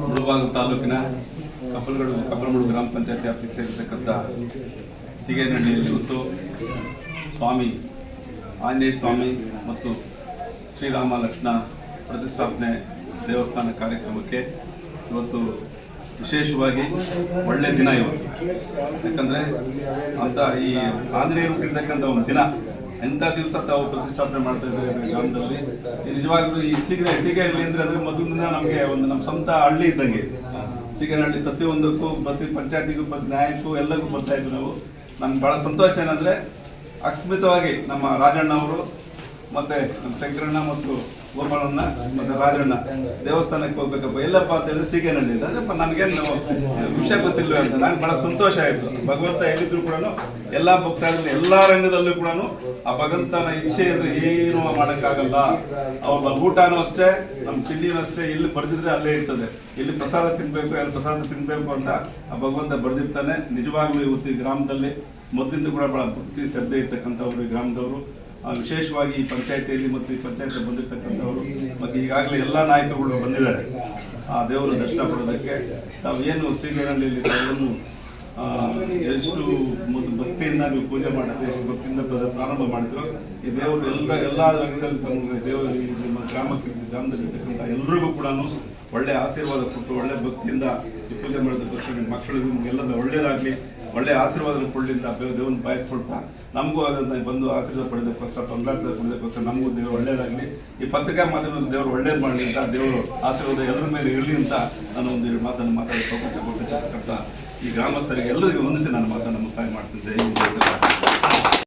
ಮುಳಬಾಗ ತಾಲೂಕಿನ ಕಪ್ಪಲಗಡು ಕಪ್ಪಲಮಡು ಗ್ರಾಮ ಪಂಚಾಯತ್ ವ್ಯಾಪ್ತಿಗೆ ಸೇರಿರ್ತಕ್ಕಂಥ ಸಿಗೇನಹಳ್ಳಿಯಲ್ಲಿ ಇವತ್ತು ಸ್ವಾಮಿ, ಆಂಜನೇಯ ಸ್ವಾಮಿ ಮತ್ತು ಶ್ರೀರಾಮ ಲಕ್ಷ್ಮಣ ಪ್ರತಿಷ್ಠಾಪನೆ ದೇವಸ್ಥಾನ ಕಾರ್ಯಕ್ರಮಕ್ಕೆ ಇವತ್ತು ವಿಶೇಷವಾಗಿ ಒಳ್ಳೆ ದಿನ ಇವತ್ತು. ಯಾಕಂದರೆ ಅಂತ ಈ ಆಂಜನೇಯರು ಹುಟ್ಟಿರ್ತಕ್ಕಂಥ ಒಂದು ದಿನ ಎಂಥ ದಿವಸ ತಾವು ಪ್ರತಿಷ್ಠಾಪನೆ ಮಾಡ್ತಾ ಇದ್ದಾರೆ ಗ್ರಾಮದಲ್ಲಿ? ನಿಜವಾಗ್ಲೂ ಈ ಸೀಗೆ ಸೀಗೆಹಳ್ಳಿ ಅಂದ್ರೆ ಅಂದ್ರೆ ಮೊದಲಿಂದ ನಮಗೆ ಒಂದು ನಮ್ಮ ಸ್ವಂತ ಹಳ್ಳಿ ಇದ್ದಂಗೆ. ಸೀಗೆಹಳ್ಳಿ ಪ್ರತಿಯೊಂದಕ್ಕೂ, ಪ್ರತಿ ಪಂಚಾಯತಿಗೂ, ಪ್ರತಿ ನ್ಯಾಯಕ್ಕೂ ಎಲ್ಲಕ್ಕೂ ಬರ್ತಾ ಇದ್ವಿ ನಾವು. ನಮ್ಗೆ ಬಹಳ ಸಂತೋಷ ಏನಂದ್ರೆ, ಅಕಸ್ಮಿತವಾಗಿ ನಮ್ಮ ರಾಜಣ್ಣ ಅವರು ಮತ್ತೆ ನಮ್ಮ ಶಂಕರಣ್ಣ ಮತ್ತು ಗೋಪಾಲಣ್ಣ ಮತ್ತೆ ರಾಜಣ್ಣ ದೇವಸ್ಥಾನಕ್ಕೆ ಹೋಗ್ಬೇಕಪ್ಪ. ಎಲ್ಲಪ್ಪ ಅಂತ ಹೇಳಿದ್ರೆ ಸೀಗೆನಹಳ್ಳಿ ಅದಪ್ಪ ನನಗೇನು ವಿಷಯ ಗೊತ್ತಿಲ್ಲ ಅಂತ. ನಂಗೆ ಬಹಳ ಸಂತೋಷ ಆಯ್ತು. ಭಗವಂತ ಹೇಳಿದ್ರು ಕೂಡ ಎಲ್ಲಾ ಭಕ್ತಾದಿಗಳು ಎಲ್ಲಾ ರಂಗದಲ್ಲೂ ಕೂಡ ಆ ಭಗವಂತನ ಅಂದ್ರೆ ಏನು ಮಾಡಕ್ಕಾಗಲ್ಲ. ಅವ್ರ ಊಟನೂ ಅಷ್ಟೇ ನಮ್ಮ ತಿಂಡಿನೂ ಅಷ್ಟೇ ಇಲ್ಲಿ ಬರ್ದಿದ್ರೆ ಅಲ್ಲೇ ಇರ್ತದೆ. ಇಲ್ಲಿ ಪ್ರಸಾದ ತಿನ್ಬೇಕು ಎಲ್ಲಿ ಪ್ರಸಾದ ತಿನ್ಬೇಕು ಅಂತ ಆ ಭಗವಂತ ಬರ್ದಿರ್ತಾನೆ. ನಿಜವಾಗ್ಲೂ ಇವತ್ತು ಈ ಗ್ರಾಮದಲ್ಲಿ ಮೊದಲಿಂದ ಕೂಡ ಬಹಳ ಭಕ್ತಿ, ಶ್ರದ್ಧೆ ಇರ್ತಕ್ಕಂಥವ್ರು ಈ ಗ್ರಾಮದವರು. ವಿಶೇಷವಾಗಿ ಈ ಪಂಚಾಯತಿಯಲ್ಲಿ ಮತ್ತು ಈ ಪಂಚಾಯತ್ ಬಂದಿರ್ತಕ್ಕಂಥವರು ಮತ್ತು ಈಗಾಗಲೇ ಎಲ್ಲ ನಾಯಕರುಗಳು ಬಂದಿದ್ದಾರೆ. ಆ ದೇವರ ದರ್ಶನ ಪಡೋದಕ್ಕೆ ನಾವು ಏನು ಸೀಮೆಯಲ್ಲಿ ಆ, ಎಷ್ಟು ಭಕ್ತಿಯಿಂದ ನೀವು ಪೂಜೆ ಮಾಡಿದ್ರೆ ಎಷ್ಟು ಭಕ್ತಿಯಿಂದ ಪ್ರಾರಂಭ ಮಾಡಿದ್ರು ಈ ದೇವರು ಎಲ್ಲ ಎಲ್ಲ ರಂಗದಲ್ಲಿ ತಮ್ಮ ದೇವರು ನಮ್ಮ ಗ್ರಾಮಕ್ಕೆ ಗ್ರಾಮದಲ್ಲಿ ಇರ್ತಕ್ಕಂಥ ಎಲ್ರಿಗೂ ಕೂಡ ಒಳ್ಳೆ ಆಶೀರ್ವಾದ ಕೊಟ್ಟು, ಒಳ್ಳೆ ಭಕ್ತಿಯಿಂದ ಈ ಪೂಜೆ ಮಾಡೋದಕ್ಕೋಸ್ಕರ ನಿಮ್ಮ ಮಕ್ಕಳಿಗೂ ನಿಮಗೆಲ್ಲ ಒಳ್ಳೇದಾಗ್ಲಿ ಒಳ್ಳೆ ಆಶೀರ್ವಾದ ಕೊಡ್ಲಿಂದ ದೇವನ ಬಯಸ್ಕೊಳ್ತಾ, ನಮಗೂ ಅದನ್ನ ಬಂದು ಆಶೀರ್ವಾದ ಪಡೆದಕ್ಕೋಸ್ಕರ ತೊಂದರೆ ಪಡೆದಕ್ಕೋಸ್ಕರ, ನಮಗೂ ದೇವರು ಒಳ್ಳೇದಾಗಲಿ ಈ ಪತ್ರಿಕಾ ಮಾಧ್ಯಮದ ದೇವರು ಒಳ್ಳೇದು ಮಾಡಲಿ ಅಂತ, ದೇವರು ಆಶೀರ್ವಾದ ಎಲ್ಲರ ಮೇಲೆ ಇರಲಿ ಅಂತ ನಾನು ಒಂದು ಮಾತನ್ನು ಮಾತಾಡಿ ಅವಕಾಶ ಕೊಟ್ಟಿದ್ದೆ ಈ ಗ್ರಾಮಸ್ಥರಿಗೆ ಎಲ್ಲರಿಗೂ ಹೊಂದಿಸಿ ನಾನು ಮಾತನ್ನು ಮುಕ್ತಾಯ ಮಾಡ್ತೀನಿ.